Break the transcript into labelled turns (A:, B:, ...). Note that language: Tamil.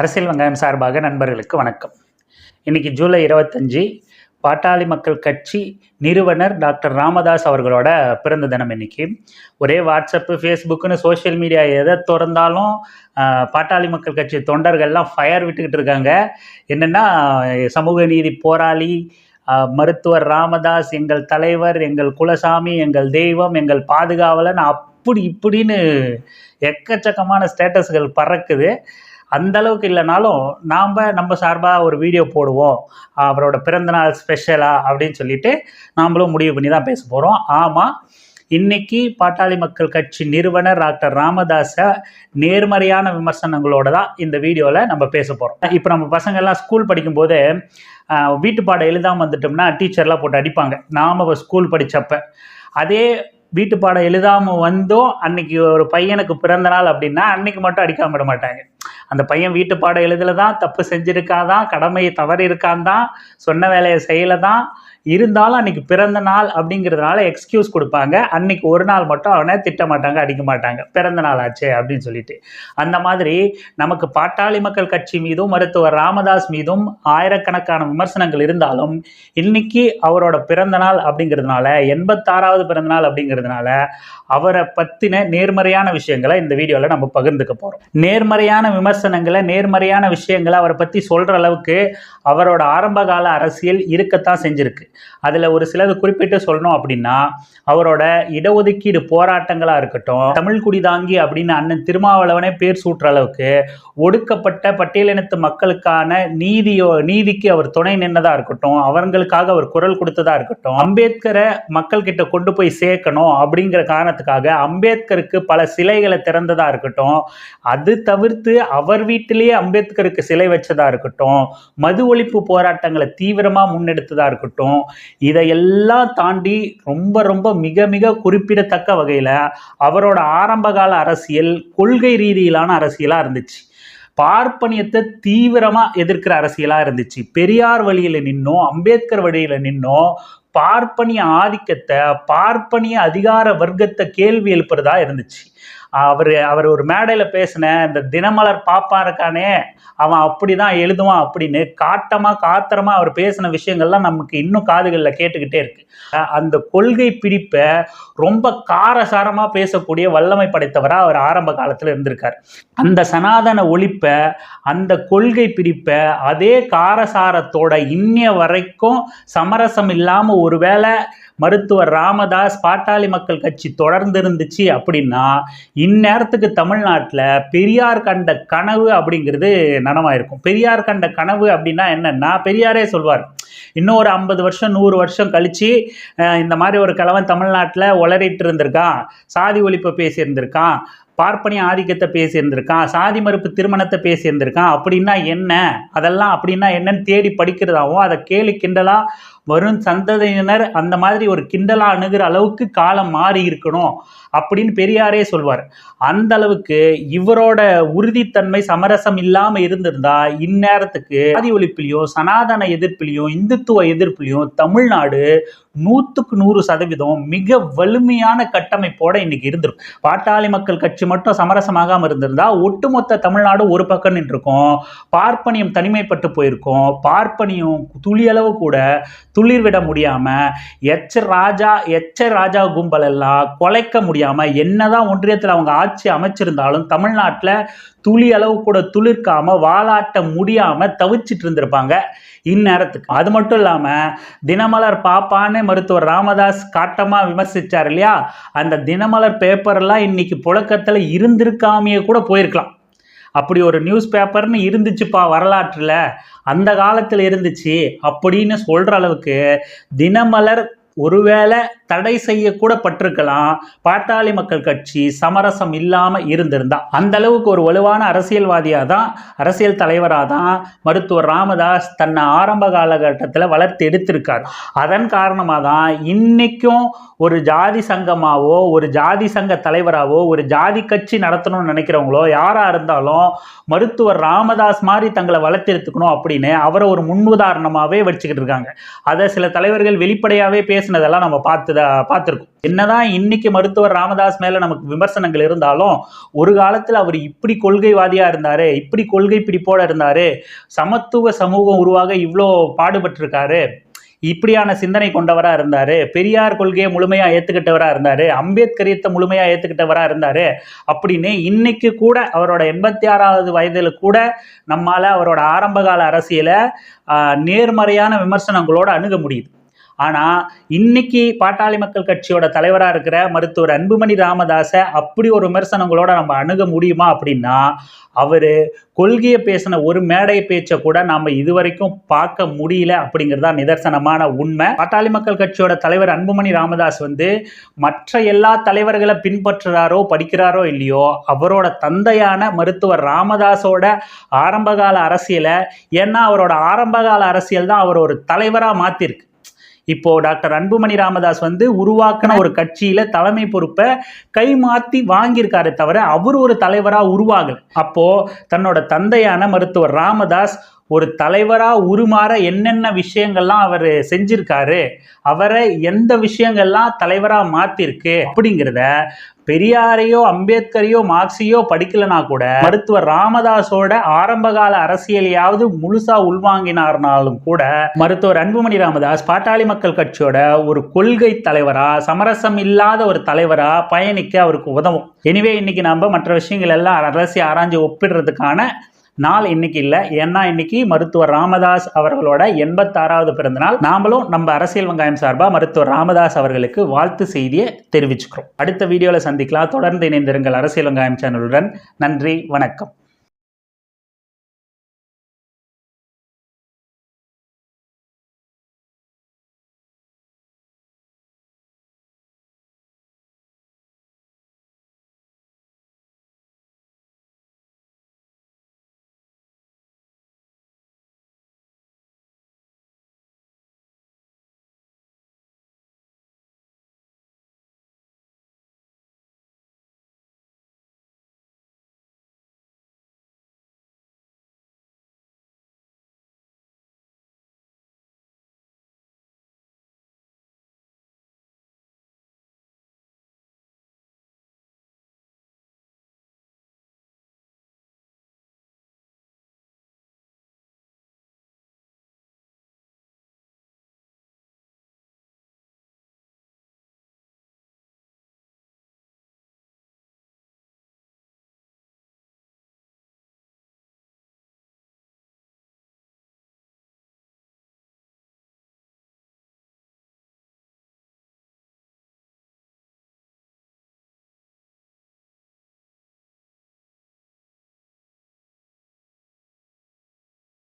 A: அரசியல் வெங்காயம் சார்பாக நண்பர்களுக்கு வணக்கம். இன்னைக்கு ஜூலை இருபத்தஞ்சி பாட்டாளி மக்கள் கட்சி நிறுவனர் டாக்டர் ராமதாஸ் அவர்களோட பிறந்த தினம் இன்னைக்கு. ஒரே வாட்ஸ்அப்பு ஃபேஸ்புக்குன்னு சோஷியல் மீடியா எதை திறந்தாலும் பாட்டாளி மக்கள் கட்சி தொண்டர்கள்லாம் ஃபயர் விட்டுக்கிட்டு இருக்காங்க. என்னென்னா சமூக நீதி போராளி மருத்துவர் ராமதாஸ் எங்கள் தலைவர் எங்கள் குலசாமி எங்கள் தெய்வம் எங்கள் பாதுகாவலன் அப்படி இப்படின்னு எக்கச்சக்கமான ஸ்டேட்டஸ்கள் பறக்குது. அந்த அளவுக்கு இல்லைனாலும் நாம் நம்ம சார்பாக ஒரு வீடியோ போடுவோம். அவரோட பிறந்தநாள் ஸ்பெஷலாக அப்படின்னு சொல்லிட்டு நாம்ளும் முடிவு பண்ணி தான் பேச போகிறோம் ஆமாம் இன்னைக்கு பாட்டாளி மக்கள் கட்சி நிறுவனர் டாக்டர் ராமதாஸை நேர்மறையான விமர்சனங்களோட தான் இந்த வீடியோவில் நம்ம பேச போகிறோம் இப்போ நம்ம பசங்கள்லாம் ஸ்கூல் படிக்கும்போது வீட்டு பாடம் எழுதாமல் வந்துட்டோம்னா டீச்சர்லாம் போட்டு அடிப்பாங்க. நாம் ஸ்கூல் படித்தப்ப அதே வீட்டு பாடம் எழுதாமல் வந்தோம் அன்னைக்கு ஒரு பையனுக்கு பிறந்த நாள் அப்படின்னா அன்னைக்கு மட்டும் அடிக்காம விட மாட்டாங்க. அந்த பையன் வீட்டு பாடம் எழுதல தான் தப்பு செஞ்சிருக்காதான் கடமையை தவறி இருக்கான் தான் சொன்ன வேலையை செய்யல தான் இருந்தாலும் அன்னைக்கு பிறந்த நாள் அப்படிங்கிறதுனால எக்ஸ்கியூஸ் கொடுப்பாங்க. அன்னைக்கு ஒரு நாள் மட்டும் அவனை திட்ட மாட்டாங்க அடிக்க மாட்டாங்க. பிறந்த நாள் ஆச்சே அப்படின்னு சொல்லிட்டு. அந்த மாதிரி நமக்கு பாட்டாளி மக்கள் கட்சி மீதும் மருத்துவர் ராமதாஸ் மீதும் ஆயிரக்கணக்கான விமர்சனங்கள் இருந்தாலும் இன்னைக்கு அவரோட பிறந்த நாள் அப்படிங்கிறதுனால எண்பத்தாறாவது பிறந்த நாள் அப்படிங்கிறதுனால அவரை பற்றின நேர்மறையான விஷயங்களை இந்த வீடியோவில் நம்ம பகிர்ந்துக்க போகிறோம் நேர்மறையான விமர்சனங்களை நேர்மறையான விஷயங்களை அவரை பற்றி சொல்கிற அளவுக்கு அவரோட ஆரம்பகால அரசியல் இருக்கத்தான் செஞ்சுருக்கு. அதில் ஒரு சிலது குறிப்பிட்டு சொல்லணும் அப்படின்னா அவரோட இடஒதுக்கீடு போராட்டங்களாக இருக்கட்டும் தமிழ் குடிதாங்கி அப்படின்னு அண்ணன் திருமாவளவனே பேர் சூட்டுற அளவுக்கு ஒடுக்கப்பட்ட பட்டியலினத்து மக்களுக்கான நீதியோ நீதிக்கு அவர் துணை நின்னதா இருக்கட்டும் அவங்களுக்காக அவர் குரல் கொடுத்ததாக இருக்கட்டும் அம்பேத்கரை மக்கள்கிட்ட கொண்டு போய் சேர்க்கணும் அப்படிங்கிற காரணத்துக்காக அம்பேத்கருக்கு பல சிலைகளை திறந்ததாக இருக்கட்டும் அது தவிர்த்து அவர் வீட்டிலேயே அம்பேத்கருக்கு சிலை வச்சதாக இருக்கட்டும் மது ஒழிப்பு போராட்டங்களை தீவிரமாக முன்னெடுத்ததாக இருக்கட்டும் இதையெல்லாம் தாண்டி ரொம்ப ரொம்ப மிக மிக குறிப்பிடத்தக்க வகையில் அவரோட ஆரம்பகால அரசியல் கொள்கை ரீதியிலான அரசியலாக இருந்துச்சு. பார்ப்பனியத்தை தீவிரமாக எதிர்க்கிற அரசியலாக இருந்துச்சு. பெரியார் வழியில் நின்னோ அம்பேத்கர் வழியில் நின்னோ பார்ப்பனிய ஆதிக்கத்தை பார்ப்பனிய அதிகார வர்க்கத்தை கேள்வி எழுப்புறதா இருந்துச்சு. அவர் அவர் ஒரு மேடையில் பேசின இந்த தினமலர் பாப்பா இருக்கானே அவன் அப்படி தான் எழுதுவான் அப்படின்னு காட்டமாக காத்திரமாக அவர் பேசின விஷயங்கள்லாம் நமக்கு இன்னும் காதுகளில் கேட்டுக்கிட்டே இருக்கு. அந்த கொள்கை பிடிப்பை ரொம்ப காரசாரமாக பேசக்கூடிய வல்லமை படைத்தவராக அவர் ஆரம்ப காலத்தில் இருந்திருக்கார். அந்த சனாதன ஒழிப்பை அந்த கொள்கை பிடிப்பை அதே காரசாரத்தோட இன்னிய வரைக்கும் சமரசம் இல்லாமல் ஒருவேளை மருத்துவர் ராமதாஸ் பாட்டாளி மக்கள் கட்சி தொடர்ந்து இருந்துச்சு அப்படின்னா இந்நேரத்துக்கு தமிழ்நாட்டில் பெரியார் கண்ட கனவு அப்படிங்கிறது நனவாயிருக்கும். பெரியார் கண்ட கனவு அப்படின்னா என்னன்னா பெரியாரே சொல்வார். இன்னும் ஒரு ஐம்பது வருஷம் நூறு வருஷம் கழிச்சு இந்த மாதிரி ஒரு கிழவன் தமிழ்நாட்டில் உளறிட்டு இருந்திருக்கான். சாதி ஒழிப்பை பேசியிருந்திருக்கான். பார்ப்பனிய ஆதிக்கத்தை பேசியிருந்திருக்கான். சாதி மறுப்பு திருமணத்தை பேசியிருந்திருக்கான். அப்படின்னா என்ன? அதெல்லாம் அப்படின்னா என்னன்னு தேடி படிக்கிறதாவோ அதை கேலி கிண்டலா வரும் சந்ததியினர் அந்த மாதிரி ஒரு கிண்டலா அணுகிற அளவுக்கு காலம் மாறி இருக்கணும் அப்படின்னு பெரியாரே சொல்வார். அந்த அளவுக்கு இவரோட உறுதித்தன்மை சமரசம் இல்லாமல் இருந்திருந்தா இந்நேரத்துக்கு சாதி ஒழிப்பிலையும் சனாதன எதிர்ப்பிலையும் இந்துத்துவ எதிர்ப்பையும் தமிழ்நாடு நூற்றுக்கு நூறு சதவீதம் மிக வலிமையான கட்டமைப்போட இன்னைக்கு இருந்திருக்கும். பாட்டாளி மக்கள் கட்சி மட்டும் சமரசமாகாமல் இருந்திருந்தா ஒட்டுமொத்த தமிழ்நாடு ஒரு பக்கம் நின்றுருக்கும். பார்ப்பனியம் தனிமைப்பட்டு போயிருக்கும். பார்ப்பனியம் துளியளவு கூட துளிர் விட முடியாமல் எச்ச ராஜா எச்ச ராஜா கும்பல் எல்லாம் குலைக்க முடியாமல் என்னதான் ஒன்றியத்தில் அவங்க ஆட்சி அமைச்சிருந்தாலும் தமிழ்நாட்டில் துளி அளவு கூட துளிர்க்காம வாலாட்ட முடியாம தவிச்சிட்டு இருந்திருப்பாங்க இந்நேரத்துக்கு. அது மட்டும் இல்லாமல் தினமலர் பாப்பான்னு மருத்துவர் ராமதாஸ் காட்டமாக விமர்சிச்சார் இல்லையா? அந்த தினமலர் பேப்பர்லாம் இன்னைக்கு புழக்கத்தில் இருந்திருக்காமையே கூட போயிருக்கலாம். அப்படி ஒரு நியூஸ் பேப்பர்னு இருந்துச்சுப்பா வரலாற்றில். அந்த காலத்தில் இருந்துச்சு. அப்படின்னு சொல்கிற அளவுக்கு தினமலர் ஒருவேளை தடை செய்யக்கூட பட்டிருக்கலாம். பாட்டாளி மக்கள் கட்சி சமரசம் இல்லாமல் இருந்திருந்தா. அந்த அளவுக்கு ஒரு வலுவான அரசியல்வாதியாக தான் அரசியல் தலைவராக தான் மருத்துவர் ராமதாஸ் தன்னை ஆரம்ப காலகட்டத்தில் வளர்த்து எடுத்திருக்கார். அதன் காரணமாக தான் இன்றைக்கும் ஒரு ஜாதி சங்கமாவோ ஒரு ஜாதி சங்க தலைவராகவோ ஒரு ஜாதி கட்சி நடத்தணும்னு நினைக்கிறவங்களோ யாராக இருந்தாலும் மருத்துவர் ராமதாஸ் மாதிரி தங்களை வளர்த்தெடுத்துக்கணும் அப்படின்னு அவரை ஒரு முன்னுதாரணமாகவே வச்சுக்கிட்டு இருக்காங்க. அதை சில தலைவர்கள் வெளிப்படையாகவே பேச பேசினதெல்லாம் நம்ம பார்த்து பார்த்துருக்கோம். என்னதான் இன்னைக்கு மருத்துவர் ராமதாஸ் மேல நமக்கு விமர்சனங்கள் இருந்தாலும் ஒரு காலத்துல அவர் இப்படி கொள்கைவாதியா இருந்தாரு இப்படி கொள்கை பிடிப்போட இருந்தாரு சமத்துவ சமூகம் உருவாக இவ்வளோ பாடுபட்டிருக்காரு இப்படியான சிந்தனை கொண்டவரா இருந்தாரு பெரியார் கொள்கையை முழுமையா ஏத்துக்கிட்டவரா இருந்தாரு அம்பேத்கரியத்தை முழுமையா ஏத்துக்கிட்டவரா இருந்தாரு அப்படின்னு இன்னைக்கு கூட அவரோட எண்பத்தி ஆறாவது வயதுல கூட நம்மால அவரோட ஆரம்பகால அரசியலை ஆஹ், நேர்மறையான விமர்சனங்களோட அணுக முடியுது. ஆனால் இன்னைக்கு பாட்டாளி மக்கள் கட்சியோட தலைவராக இருக்கிற மருத்துவர் அன்புமணி ராமதாஸை அப்படி ஒரு விமர்சனங்களோட நம்ம அணுக முடியுமா அப்படின்னா அவர் கொள்கையை பேசின ஒரு மேடை பேச்சை கூட நாம இதுவரைக்கும் பார்க்க முடியல அப்படிங்கிறது தான் நிதர்சனமான உண்மை. பாட்டாளி மக்கள் கட்சியோட தலைவர் அன்புமணி ராமதாஸ் வந்து மற்ற எல்லா தலைவர்களை பின்பற்றுறாரோ படிக்கிறாரோ இல்லையோ அவரோட தந்தையான மருத்துவர் ராமதாஸோட ஆரம்பகால அரசியலை ஏன்னா அவரோட ஆரம்பகால அரசியல் தான் அவர் ஒரு தலைவராக மாற்றிருக்கு இப்போ டாக்டர் அன்புமணி ராமதாஸ் வந்து உருவாக்கின ஒரு கட்சியில தலைமை பொறுப்பை கை மாத்தி வாங்கியிருக்காரு தவிர அவர் ஒரு தலைவரா உருவாகல. அப்போ தன்னோட தந்தையான மருத்துவர் ராமதாஸ் ஒரு தலைவராக உருமாற என்னென்ன விஷயங்கள்லாம் அவர் செஞ்சிருக்காரு அவரை எந்த விஷயங்கள்லாம் தலைவராக மாற்றிருக்கு அப்படிங்கிறத பெரியாரையோ அம்பேத்கரையோ மார்க்சியோ படிக்கலனா கூட மருத்துவர் ராமதாஸோட ஆரம்பகால அரசியலையாவது முழுசா உள்வாங்கினார்னாலும் கூட மருத்துவர் அன்புமணி ராமதாஸ் பாட்டாளி மக்கள் கட்சியோட ஒரு கொள்கை தலைவரா சமரசம் இல்லாத ஒரு தலைவரா பயணிக்க அவருக்கு உதவும். எனிவே இன்னைக்கு நம்ம மற்ற விஷயங்கள் எல்லாம் அரசி ஆராய்ஞ்சு ஒப்பிடுறதுக்கான நாள் இன்னைக்கு இல்லை. ஏன்னா இன்னைக்கு மருத்துவர் ராமதாஸ் அவர்களோட எண்பத்தாறாவது பிறந்தநாள். நாமளும் நம்ம அரசியல் வெங்காயம் சார்பாக மருத்துவர் ராமதாஸ் அவர்களுக்கு வாழ்த்து செய்தியை தெரிவிச்சுக்கிறோம். அடுத்த வீடியோவில் சந்திக்கலாம். தொடர்ந்து இணைந்திருங்கள் அரசியல் வெங்காயம் சேனலுடன். நன்றி வணக்கம்.